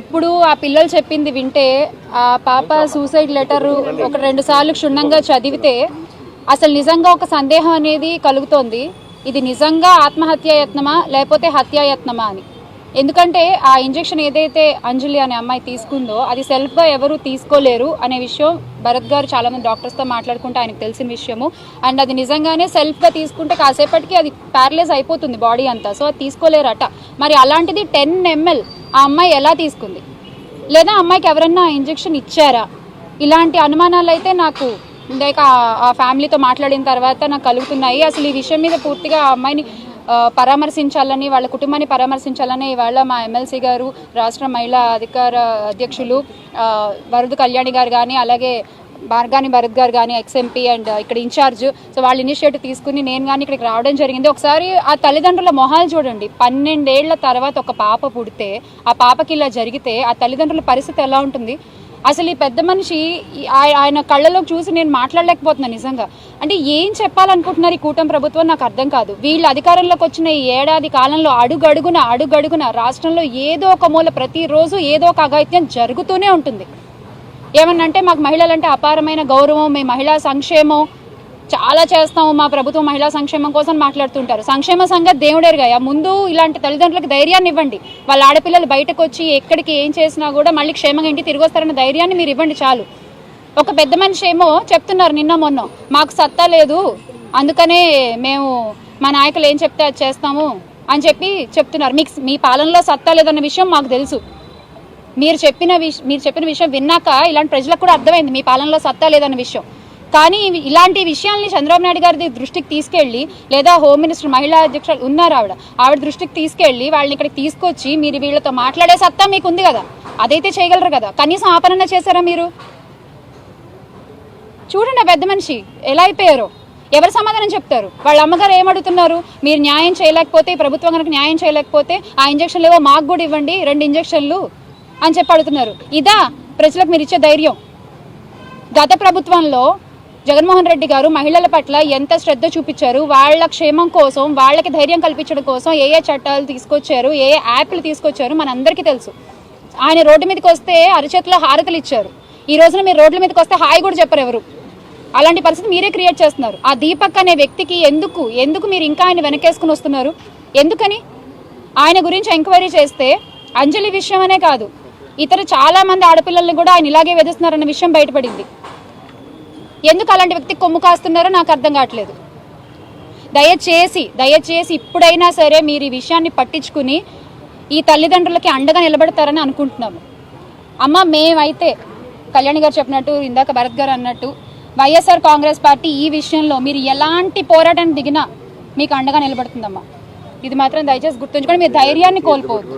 ఇప్పుడు ఆ పిల్లలు చెప్పింది వింటే ఆ పాప సూసైడ్ లెటర్ ఒక రెండు సార్లు క్షుణ్ణంగా చదివితే అసలు నిజంగా ఒక సందేహం అనేది కలుగుతోంది. ఇది నిజంగా ఆత్మహత్యాయత్నమా లేకపోతే హత్యాయత్నమా అని. ఎందుకంటే ఆ ఇంజెక్షన్ ఏదైతే అంజలి అనే అమ్మాయి తీసుకుందో అది సెల్ఫ్గా ఎవరు తీసుకోలేరు అనే విషయం భరత్ గారు చాలామంది డాక్టర్స్తో మాట్లాడుకుంటే ఆయనకు తెలిసిన విషయము. అండ్ అది నిజంగానే సెల్ఫ్గా తీసుకుంటే కాసేపటికి అది ప్యారలైజ్ అయిపోతుంది బాడీ అంతా. సో అది తీసుకోలేరట. మరి అలాంటిది టెన్ ఎంఎల్ ఆ అమ్మాయి ఎలా తీసుకుంది? లేదా అమ్మాయికి ఎవరన్నా ఇంజెక్షన్ ఇచ్చారా? ఇలాంటి అనుమానాలు అయితే నాకు లైక్ ఆ- ఫ్యామిలీతో మాట్లాడిన తర్వాత నాకు కలుగుతున్నాయి. అసలు ఈ విషయం మీద పూర్తిగా ఆ అమ్మాయిని పరామర్శించాలని వాళ్ళ కుటుంబాన్ని పరామర్శించాలని ఇవాళ మా ఎమ్మెల్సీ గారు రాష్ట్ర మహిళా అధికార అధ్యక్షులు వరద కళ్యాణి గారు కానీ అలాగే మార్గాని భరత్ గారు కానీ ఎక్స్ఎంపీ అండ్ uh, ఇక్కడ ఇన్ఛార్జ్. సో వాళ్ళు ఇనిషియేటివ్ తీసుకుని నేను కానీ ఇక్కడికి రావడం జరిగింది. ఒకసారి ఆ తల్లిదండ్రుల మొహాలు చూడండి. పన్నెండేళ్ళ తర్వాత ఒక పాప పుడితే ఆ పాపకి ఇలా జరిగితే ఆ తల్లిదండ్రుల పరిస్థితి ఎలా ఉంటుంది? అసలు ఈ పెద్ద మనిషి ఆయ- ఆయన కళ్ళలో చూసి నేను మాట్లాడలేకపోతున్నాను నిజంగా. అంటే ఏం చెప్పాలనుకుంటున్నారు ఈ కూటమి ప్రభుత్వం నాకు అర్థం కాదు. వీళ్ళు అధికారంలోకి వచ్చిన ఈ ఏడాది కాలంలో అడుగడుగున అడుగడుగున రాష్ట్రంలో ఏదో ఒక మూల ప్రతిరోజు ఏదో ఒక అఘాయిత్యం జరుగుతూనే ఉంటుంది. ఏమన్నంటే మాకు మహిళలంటే అపారమైన గౌరవం మేము మహిళా సంక్షేమం చాలా చేస్తాము మా ప్రభుత్వం మహిళా సంక్షేమం కోసం మాట్లాడుతుంటారు. సంక్షేమ సంఘం దేవుడేరుగా. ముందు ఇలాంటి తల్లిదండ్రులకు ధైర్యాన్ని ఇవ్వండి. వాళ్ళ ఆడపిల్లలు బయటకు వచ్చి ఎక్కడికి ఏం చేసినా కూడా మళ్ళీ క్షేమంగా ఇంటి తిరిగి వస్తారన్న ధైర్యాన్ని మీరు ఇవ్వండి చాలు. ఒక పెద్ద మనిషి ఏమో చెప్తున్నారు నిన్న మొన్న మాకు సత్తా లేదు అందుకనే మేము మా నాయకులు ఏం చెప్తే అది చేస్తాము అని చెప్పి చెప్తున్నారు. మీకు మీ పాలనలో సత్తా లేదన్న విషయం మాకు తెలుసు. మీరు చెప్పిన మీరు చెప్పిన విషయం విన్నాక ఇలాంటి ప్రజలకు కూడా అర్థమైంది మీ పాలనలో సత్తా లేదన్న విషయం. కానీ ఇలాంటి విషయాల్ని చంద్రబాబు నాయుడు గారి దృష్టికి తీసుకెళ్ళి లేదా హోమ్ మినిస్టర్ మహిళా అధ్యక్షులు ఉన్నారు ఆవిడ. ఆవిడ దృష్టికి తీసుకెళ్ళి వాళ్ళని ఇక్కడికి తీసుకొచ్చి మీరు వీళ్ళతో మాట్లాడే సత్తా మీకు ఉంది కదా. అదైతే చేయగలరు కదా. కనీసం ఆపరణ చేశారా మీరు? చూడండి పెద్ద మనిషి ఎలా అయిపోయారో. ఎవరు సమాధానం చెప్తారు? వాళ్ళ అమ్మగారు ఏమడుగుతున్నారు? మీరు న్యాయం చేయలేకపోతే ఈ ప్రభుత్వం కనుక న్యాయం చేయలేకపోతే ఆ ఇంజక్షన్లు ఏవో మాకు కూడా ఇవ్వండి రెండు ఇంజక్షన్లు. అని చెప్పి అడుగుతున్నారు. ఇదా ప్రజలకు మీరు ఇచ్చే ధైర్యం? గత ప్రభుత్వంలో జగన్మోహన్ రెడ్డి గారు మహిళల పట్ల ఎంత శ్రద్ధ చూపించారు? వాళ్ళ క్షేమం కోసం వాళ్ళకి ధైర్యం కల్పించడం కోసం ఏ ఏ చట్టాలు తీసుకొచ్చారు? ఏ ఏ యాప్లు తీసుకొచ్చారు? మనందరికీ తెలుసు. ఆయన రోడ్డు మీదకి వస్తే అరచేతిలో హారతలు ఇచ్చారు. ఈ రోజున మీరు రోడ్ల మీదకి వస్తే హాయి కూడా చెప్పరు ఎవరు. అలాంటి పరిస్థితి మీరే క్రియేట్ చేస్తున్నారు. ఆ దీపక్ అనే వ్యక్తికి ఎందుకు ఎందుకు మీరు ఇంకా ఆయన వెనకేసుకుని వస్తున్నారు? ఎందుకని? ఆయన గురించి ఎంక్వైరీ చేస్తే అంజలి విషయం అనే కాదు. ఇతర చాలా మంది ఆడపిల్లల్ని కూడా ఆయన ఇలాగే వేధిస్తున్నారన్న విషయం బయటపడింది. ఎందుకు అలాంటి వ్యక్తికి కొమ్ము కాస్తున్నారో నాకు అర్థం కావట్లేదు. దయచేసి దయచేసి ఇప్పుడైనా సరే మీరు ఈ విషయాన్ని పట్టించుకుని ఈ తల్లిదండ్రులకి అండగా నిలబడతారని అనుకుంటున్నాము. అమ్మ మేమైతే కళ్యాణి గారు చెప్పినట్టు ఇందాక భరత్ గారు అన్నట్టు వైఎస్ఆర్ కాంగ్రెస్ పార్టీ ఈ విషయంలో మీరు ఎలాంటి పోరాటం దిగినా మీకు అండగా నిలబడుతుందమ్మా. ఇది మాత్రం దయచేసి గుర్తుంచుకొని మీ ధైర్యాన్ని కోల్పోవద్దు.